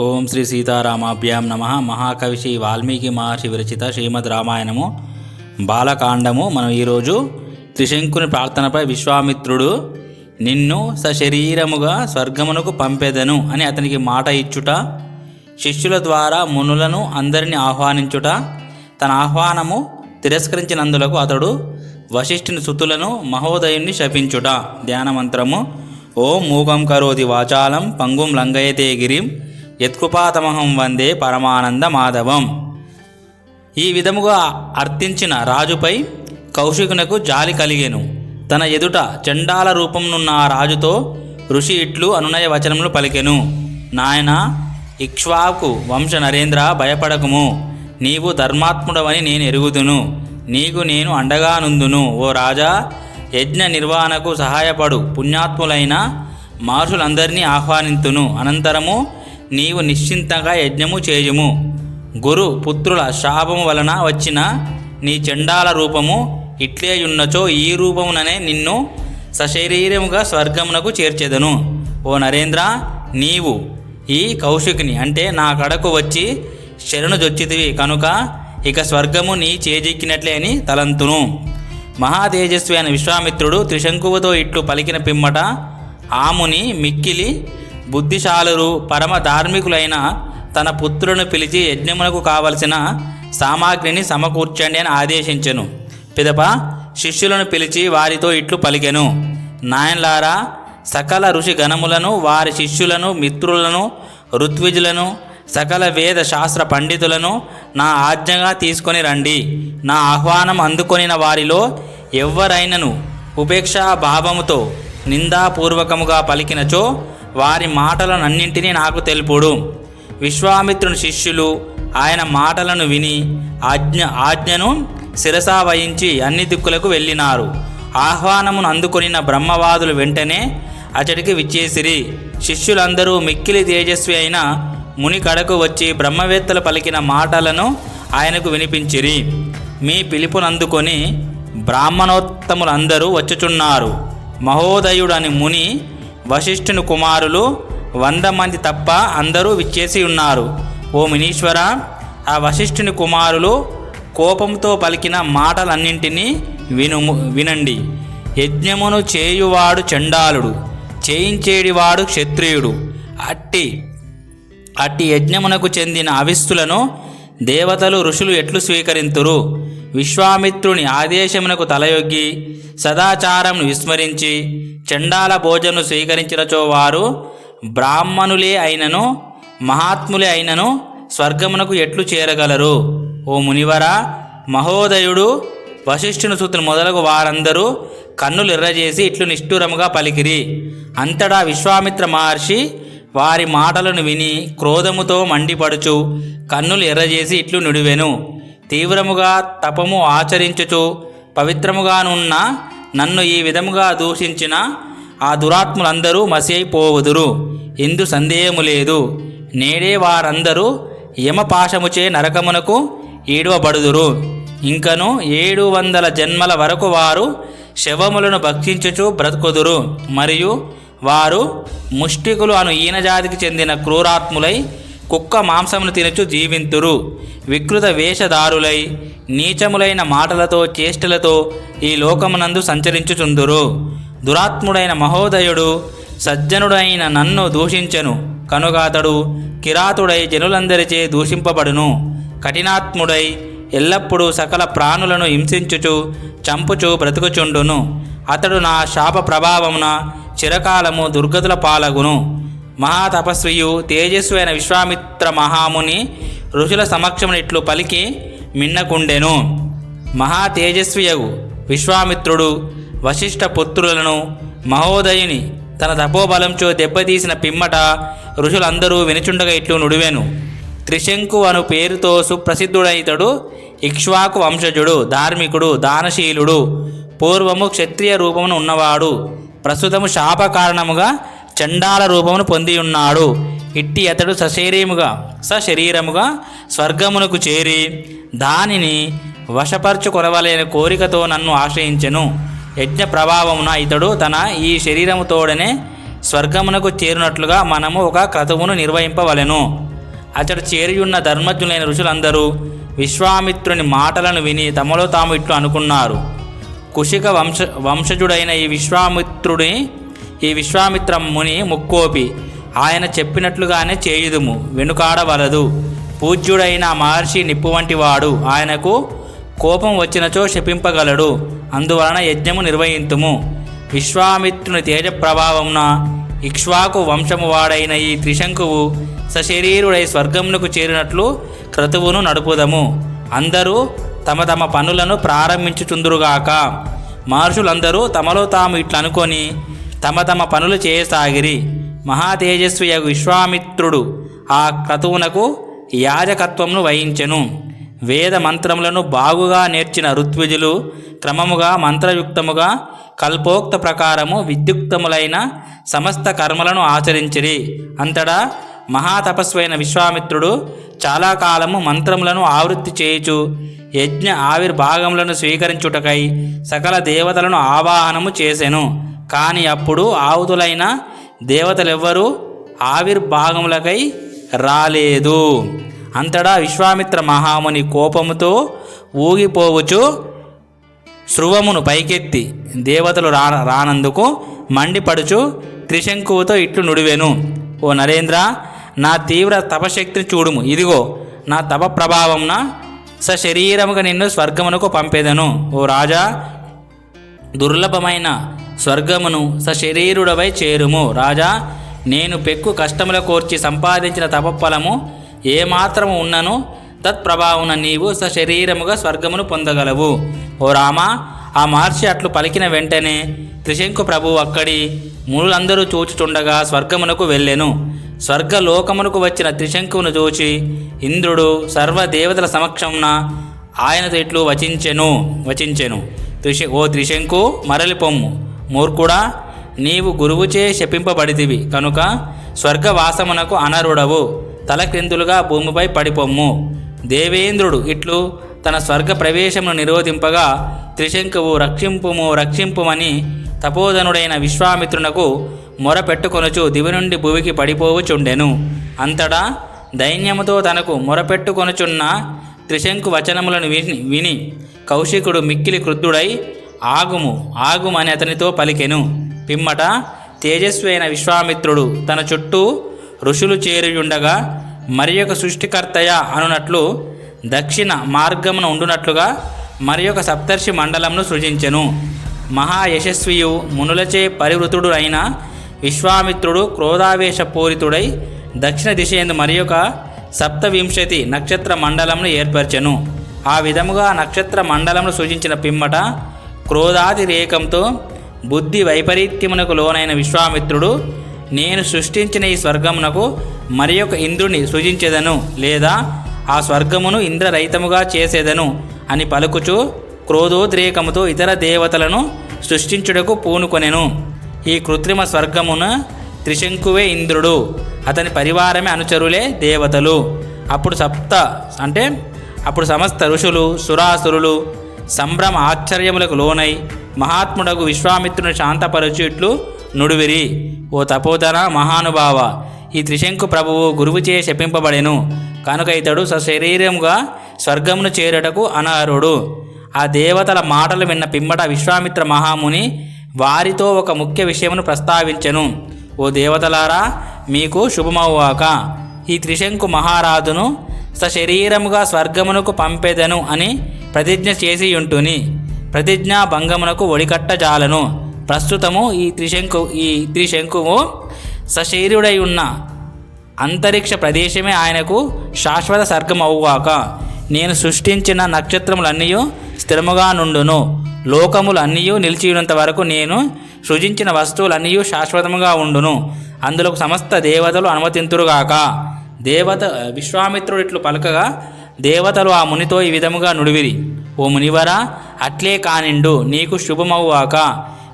ఓం శ్రీ సీతారామాభ్యాం నమ. మహాకవి శ్రీ వాల్మీకి మహర్షి విరచిత శ్రీమద్ రామాయణము. బాలకాండము. మనం ఈరోజు త్రిశంకుని ప్రార్థనపై విశ్వామిత్రుడు నిన్ను సశరీరముగా స్వర్గమునకు పంపెదను అని అతనికి మాట ఇచ్చుట శిష్యుల ద్వారా మునులను అందరిని ఆహ్వానించుట తన ఆహ్వానము తిరస్కరించినందులకు అతడు వశిష్ఠుని సుతులను మహోదయుణ్ణి శపించుట. ధ్యానమంత్రము. ఓం మూకం కరోతి వాచాలం పంగుం లంగయతే గిరిం యత్కృపాతమహం వందే పరమానంద మాధవం ఈ విధముగా అర్థించిన రాజుపై కౌశికునకు జాలి కలిగెను. తన ఎదుట చండాల రూపంనున్న ఆ రాజుతో ఋషి ఇట్లు అనునయ వచనములు పలికెను. నాయన ఇక్ష్వాకు వంశ నరేంద్ర భయపడకుము. నీవు ధర్మాత్ముడవని నేను ఎరుగుదును. నీకు నేను అండగా నుందును. ఓ రాజా యజ్ఞ నిర్వహణకు సహాయపడు పుణ్యాత్ములైన మహర్షులందరినీ ఆహ్వానింతును. అనంతరము నీవు నిశ్చింతగా యజ్ఞము చేయుము. గురు పుత్రుల శాపము వలన వచ్చిన నీ చండాల రూపము ఇట్లేయున్నచో ఈ రూపముననే నిన్ను సశరీరముగా స్వర్గమునకు చేర్చెదను. ఓ నరేంద్ర నీవు ఈ కౌశికుని అంటే నా కడకు వచ్చి శరణు జొచ్చితివి కనుక ఇక స్వర్గము నీ చేజిక్కినట్లే అని తలంతును. మహాతేజస్వి అయిన విశ్వామిత్రుడు త్రిశంకువుతో ఇట్లు పలికిన పిమ్మట ఆముని మిక్కిలి బుద్ధిశాలురు పరమ ధార్మికులైన తన పుత్రులను పిలిచి యజ్ఞమునకు కావలసిన సామాగ్రిని సమకూర్చండి అని ఆదేశించెను. పిదప శిష్యులను పిలిచి వారితో ఇట్లు పలికెను. నాయన్లారా సకల ఋషి గణములను వారి శిష్యులను మిత్రులను ఋత్విజులను సకల వేద శాస్త్ర పండితులను నా ఆజ్ఞగా తీసుకొని రండి. నా ఆహ్వానం అందుకొనిన వారిలో ఎవ్వరైనను ఉపేక్షా భావముతో నిందాపూర్వకముగా పలికినచో వారి మాటలనన్నింటినీ నాకు తెలుపుడు. విశ్వామిత్రుని శిష్యులు ఆయన మాటలను విని ఆజ్ఞ ఆజ్ఞను శిరసా వహించి అన్ని దిక్కులకు వెళ్ళినారు. ఆహ్వానమును అందుకొనిన బ్రహ్మవాదులు వెంటనే అతడికి విచ్చేసిరి. శిష్యులందరూ మిక్కిలి తేజస్వి అయిన ముని కడకు వచ్చి బ్రహ్మవేత్తలు పలికిన మాటలను ఆయనకు వినిపించిరి. మీ పిలుపునందుకొని బ్రాహ్మణోత్తములందరూ వచ్చుచున్నారు. మహోదయుడని ముని వశిష్ఠుని కుమారులు వంద మంది తప్ప అందరూ విచ్చేసి ఉన్నారు. ఓ మునీశ్వర ఆ వశిష్ఠుని కుమారులు కోపంతో పలికిన మాటలన్నింటినీ విను వినండి. యజ్ఞమును చేయువాడు చండాలుడు చేయించేడివాడు క్షత్రియుడు. అట్టి అట్టి యజ్ఞమునకు చెందిన అవిస్తులను దేవతలు ఋషులు ఎట్లు స్వీకరింతురు? విశ్వామిత్రుని ఆదేశమునకు తలయొగ్గి సదాచారంను విస్మరించి చండాల భోజను స్వీకరించినచో వారు బ్రాహ్మణులే అయినను మహాత్ములే అయినను స్వర్గమునకు ఎట్లు చేరగలరు? ఓ మునివర మహోదయుడు వశిష్ఠుని సూత్రుని మొదలగు వారందరూ కన్నులు ఎర్రజేసి ఇట్లు నిష్ఠురముగా పలికిరి. అంతటా విశ్వామిత్ర మహర్షి వారి మాటలను విని క్రోధముతో మండిపడుచు కన్నులు ఎర్రజేసి ఇట్లు నుడివెను. తీవ్రముగా తపము ఆచరించుచు పవిత్రముగానున్న నన్ను ఈ విధముగా దూషించిన ఆ దురాత్ములందరూ మసైపోవుదురు ఎందు సందేహము లేదు. నేడే వారందరూ యమపాశముచే నరకమునకు ఈడవబడుదురు. ఇంకను ఏడు వందల జన్మల వరకు వారు శవములను భక్షించుచు బ్రతుకుదురు. మరియు వారు ముష్టికులు అను ఈనజాతికి చెందిన క్రూరాత్ములై కుక్క మాంసమును తినచు జీవింతురు. వికృత వేషధారులై నీచములైన మాటలతో చేష్టలతో ఈ లోకమునందు సంచరించుచుందురు. దురాత్ముడైన మహోదయుడు సజ్జనుడైన నన్ను దూషించెను. కనుక అతడు కిరాతుడై జనులందరిచే దూషింపబడును. కఠినాత్ముడై ఎల్లప్పుడూ సకల ప్రాణులను హింసించుచు చంపుచు బ్రతుకుచుండును. అతడు నా శాప ప్రభావమున చిరకాలము దుర్గతుల పాలగును. మహాతపస్వియు తేజస్వి అయిన విశ్వామిత్ర మహాముని ఋషుల సమక్షమున ఇట్లు పలికి మిన్నకుండెను. మహా తేజస్వియగు విశ్వామిత్రుడు వశిష్ఠ పుత్రులను మహోదయుని తన తపోబలంచో దెబ్బతీసిన పిమ్మట ఋషులందరూ వినుచుండగా ఇట్లు నుడివెను. త్రిశంకు అను పేరుతో సుప్రసిద్ధుడైతడు ఇక్ష్వాకు వంశజుడు ధార్మికుడు దానశీలుడు. పూర్వము క్షత్రియ రూపమును ఉన్నవాడు. ప్రస్తుతము శాప కారణముగా చండాల రూపమును పొంది ఉన్నాడు ఇట్టి అతడు సశరీరముగా సశరీరముగా స్వర్గమునకు చేరి దానిని వశపరచుకొనవలైన కోరికతో నన్ను ఆశ్రయించెను. యజ్ఞ ప్రభావమున ఇతడు తన ఈ శరీరముతోడనే స్వర్గమునకు చేరినట్లుగా మనము ఒక క్రతువును నిర్వహింపవలెను. అతడు చేరియున్న ధర్మజ్ఞులైన ఋషులందరూ విశ్వామిత్రుని మాటలను విని తమలో తాము ఇట్లు అనుకున్నారు. కుషిక వంశ వంశజుడైన ఈ విశ్వామిత్రుడి ఈ విశ్వామిత్రం ముని ముక్కోపి ఆయన చెప్పినట్లుగానే చేయుదుము వెనుకాడవలదు. పూజ్యుడైన మహర్షి నిప్పు వంటివాడు ఆయనకు కోపం వచ్చినచో శపింపగలడు. అందువలన యజ్ఞము నిర్వహింతుము. విశ్వామిత్రుని తేజ ప్రభావంన ఇక్ష్వాకు వంశము వాడైన ఈ త్రిశంకువు సశరీరుడై స్వర్గమునకు చేరినట్లు క్రతువును నడుపుదము. అందరూ తమ తమ పనులను ప్రారంభించుచుందురుగాక. మహర్షులందరూ తమలో తాము ఇట్లనుకొని తమ తమ పనులు చేయసాగిరి మహాతేజస్వి విశ్వామిత్రుడు ఆ క్రతువునకు యాజకత్వమును వహించెను. వేద మంత్రములను బాగుగా నేర్చిన ఋత్విజులు క్రమముగా మంత్రయుక్తముగా కల్పోక్త ప్రకారము విద్యుక్తములైన సమస్త కర్మలను ఆచరించిరి. అంతటా మహాతపస్వైన విశ్వామిత్రుడు చాలా కాలము మంత్రములను ఆవృత్తి చేయుచు యజ్ఞ ఆవిర్భాగములను స్వీకరించుటకై సకల దేవతలను ఆవాహనము చేసెను. కానీ అప్పుడు ఆవుతులైన దేవతలెవ్వరూ ఆవిర్భాగములకై రాలేదు. అంతటా విశ్వామిత్ర మహాముని కోపముతో ఊగిపోవచ్చు శృవమును పైకెత్తి దేవతలు రా రానందుకు మండిపడుచు త్రిశంకువుతో ఇట్లు నుడివెను. ఓ నరేంద్ర నా తీవ్ర తపశక్తిని చూడుము. ఇదిగో నా తప ప్రభావంన సశరీరముగా నిన్ను స్వర్గమునకు పంపేదను. ఓ రాజా దుర్లభమైన స్వర్గమును సశరీరుడవై చేరుము. రాజా నేను పెక్కు కష్టముల కోర్చి సంపాదించిన తపఫలము ఏమాత్రము ఉన్నను? తత్ప్రభావున నీవు సశరీరముగా స్వర్గమును పొందగలవు. ఓ రామా ఆ మహర్షి అట్లు పలికిన వెంటనే త్రిశంకు ప్రభువు అక్కడి మునులందరూ చూచుచుండగా స్వర్గమునకు వెళ్ళెను. స్వర్గలోకమునకు వచ్చిన త్రిశంకును చూచి ఇంద్రుడు సర్వదేవతల సమక్షమున ఆయనతో ఇట్లు వచించెను వచించెను. త్రిశ ఓ త్రిశంకు మరలి పొమ్ము మూర్ఖుడా నీవు గురువుచే శపింపబడితివి. కనుక స్వర్గవాసమునకు అనరుడవు తలక్రిందులుగా భూమిపై పడిపొమ్ము. దేవేంద్రుడు ఇట్లు తన స్వర్గ ప్రవేశమును నిరోధింపగా త్రిశంకువు రక్షింపుము రక్షింపుమని తపోధనుడైన విశ్వామిత్రునకు మొరపెట్టుకొనుచు దివి నుండి భూమికి పడిపోవుచుండెను. అంతటా దైన్యముతో తనకు మొరపెట్టుకొనుచున్న త్రిశంకు వచనములను విని విని కౌశికుడు మిక్కిలి క్రుద్ధుడై ఆగుము ఆగుమని అతనితో పలికెను. పిమ్మట తేజస్వి అయిన విశ్వామిత్రుడు తన చుట్టూ ఋషులు చేరియుండగా మరి ఒక సృష్టికర్తయ అనునట్లు దక్షిణ మార్గమున ఉండునట్లుగా మరి ఒక సప్తర్షి మండలంను సృజించెను. మహాయశస్వియు మునులచే పరివృతుడు అయిన విశ్వామిత్రుడు క్రోధావేశపూరితుడై దక్షిణ దిశయందు మరి ఒక సప్తవింశతి నక్షత్ర మండలంను ఏర్పరచెను. ఆ విధముగా నక్షత్ర మండలంను సూచించిన పిమ్మట క్రోధాతిరేకంతో బుద్ధి వైపరీత్యమునకు లోనైన విశ్వామిత్రుడు నేను సృష్టించిన ఈ స్వర్గమునకు మరి ఒక ఇంద్రుని సృజించెదను లేదా ఆ స్వర్గమును ఇంద్రరహితముగా చేసేదను అని పలుకుచు క్రోధోద్రేకముతో ఇతర దేవతలను సృష్టించుటకు పూనుకొనెను. ఈ కృత్రిమ స్వర్గమున త్రిశంకువే ఇంద్రుడు. అతని పరివారమే అనుచరులే దేవతలు. అప్పుడు సప్త అంటే అప్పుడు సమస్త ఋషులు సురాసురులు సంభ్రమ ఆశ్చర్యములకు లోనై మహాత్ముడకు విశ్వామిత్రుని శాంతపరచుట్లు నుడువిరి. ఓ తపోధన మహానుభావ ఈ త్రిశంకు ప్రభువు గురువుచే శపింపబడెను. కనుక ఇతడు సశరీరముగా స్వర్గమును చేరటకు అనర్హుడు. ఆ దేవతల మాటలు విన్న పిమ్మట విశ్వామిత్ర మహాముని వారితో ఒక ముఖ్య విషయమును ప్రస్తావించెను. ఓ దేవతలారా మీకు శుభమవ్వాక. ఈ త్రిశంకు మహారాజును సశరీరముగా స్వర్గమునకు పంపెదను అని ప్రతిజ్ఞ చేసి ఉంటుని ప్రతిజ్ఞా భంగమునకు ఒడికట్టజాలను. ప్రస్తుతము ఈ త్రిశంకు ఈ త్రిశంకువు సశరీరుడై ఉన్న అంతరిక్ష ప్రదేశమే ఆయనకు శాశ్వత సర్గమవుగాక నేను సృష్టించిన నక్షత్రములన్నీ స్థిరముగా నుండును. లోకములన్నీ నిలిచినంత వరకు నేను సృజించిన వస్తువులన్నీ శాశ్వతముగా ఉండును. అందులో సమస్త దేవతలు అనుమతింతురుగాక. దేవత విశ్వామిత్రుడు ఇట్లు పలకగా దేవతలు ఆ మునితో ఈ విధముగా నుడివిరి. ఓ మునివరా అట్లే కానిండు నీకు శుభమవువాక.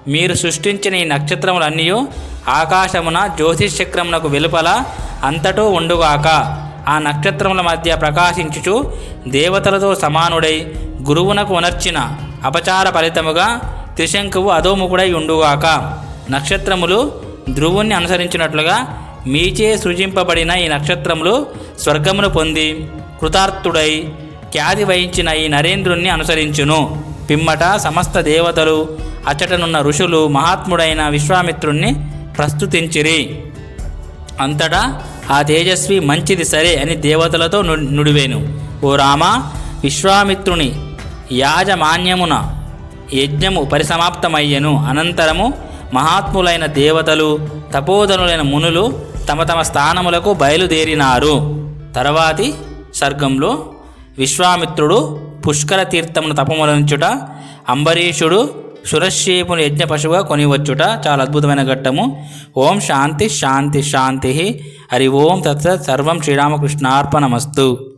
మీరు సృష్టించిన ఈ నక్షత్రములన్నీ ఆకాశమున జ్యోతిషక్రమునకు వెలుపల అంతటూ ఉండుగాక. ఆ నక్షత్రముల మధ్య ప్రకాశించుచు దేవతలతో సమానుడై గురువునకు ఉనర్చిన అపచార ఫలితముగా త్రిశంకువు అధోముఖుడై ఉండుగాక. నక్షత్రములు ధ్రువుణ్ణి అనుసరించినట్లుగా మీచే సృజింపబడిన ఈ నక్షత్రములు స్వర్గమును పొంది కృతార్థుడై ఖ్యాతి వహించిన ఈ నరేంద్రుణ్ణి అనుసరించును. పిమ్మట సమస్త దేవతలు అచ్చటనున్న ఋషులు మహాత్ముడైన విశ్వామిత్రుణ్ణి ప్రస్తుతించిరి. అంతటా ఆ తేజస్వి మంచిది సరే అని దేవతలతో నుడివేను. ఓ రామ విశ్వామిత్రుని యాజమాన్యమున యజ్ఞము పరిసమాప్తమయ్యెను. అనంతరము మహాత్ములైన దేవతలు తపోధనులైన మునులు తమ తమ స్థానములకు బయలుదేరినారు. తర్వాతి సర్గంలో విశ్వామిత్రుడు పుష్కర తీర్థమును తపములంచుట అంబరీషుడు సురశ్చేపుని యజ్ఞ పశువుగా కొనివచ్చుట చాలా అద్భుతమైన ఘట్టము. ఓం శాంతి శాంతి శాంతి. హరి ఓం తత్సత్ సర్వం శ్రీరామకృష్ణార్పణమస్తు.